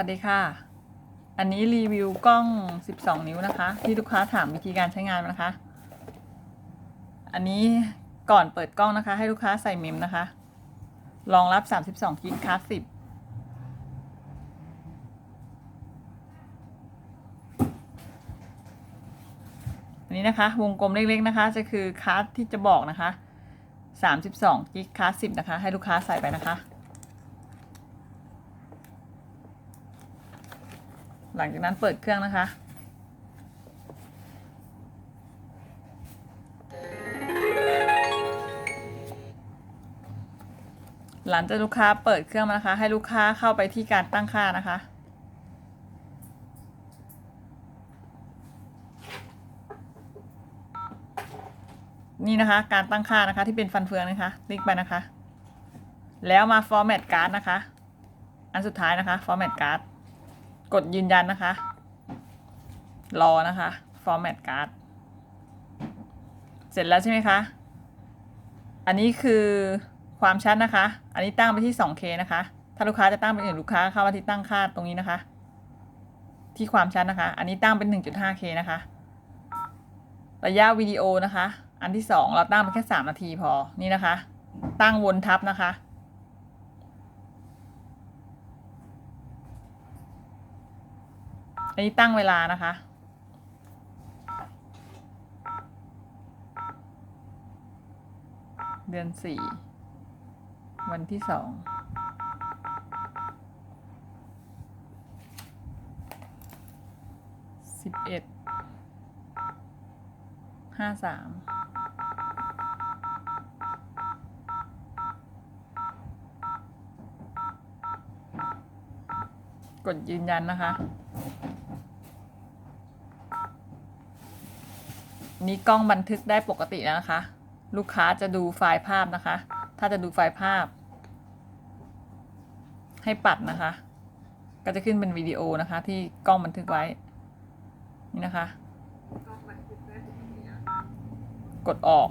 วัสดีค่ะ อันนี้รีวิวกล้อง 12 นิ้วนะคะ ที่ลูกค้าถามวิธีการใช้งานนะคะ อันนี้ก่อนเปิดกล้องนะคะ ให้ลูกค้าใส่เมมนะคะ รองรับ 32กิกคลาส10อันนี้นะคะ วงกลมเล็กๆนะคะ จะคือคลาสที่จะบอกนะคะ 32กิกคลาส10นะคะ ให้ลูกค้าใส่ไปนะคะ หลังจากนั้นเปิดเครื่องนะคะ หลังจากลูกค้าเปิดเครื่องมานะคะ ให้ลูกค้าเข้าไปที่การตั้งค่านะคะนี่นะคะ การตั้งค่านะคะที่เป็นฟันเฟืองนะคะคลิกไปนะคะ แล้วมา format card นะคะ อันสุดท้ายนะคะ format card กดยืนยันนะคะ รอนะคะ format card เสร็จแล้วใช่ไหมคะ อันนี้คือความชัดนะคะ อันนี้ตั้งไปที่ 2K นะคะ ถ้าลูกค้าจะตั้งเป็นอื่นลูกค้าเข้ามาที่ตั้งค่าตรงนี้นะคะ ที่ความชัดนะคะ อันนี้ตั้งเป็น 1.5K นะคะ ระยะวิดีโอนะคะ อันที่ 2 เราตั้งไปแค่ 3 นาทีพอ นี่นะคะ ตั้งวนทับนะคะ อันนี้ตั้งเวลานะคะ เดือนสี่ วันที่สองสิบเอ็ดห้าสาม กดยืนยันนะคะ นี่กล้องบันทึกได้ปกติแล้วนะคะ ลูกค้าจะดูไฟล์ภาพนะคะ ถ้าจะดูไฟล์ภาพ ให้ปัดนะคะ ก็จะขึ้นเป็นวิดีโอนะคะ ที่กล้องบันทึกไว้ นี่นะคะ กดออก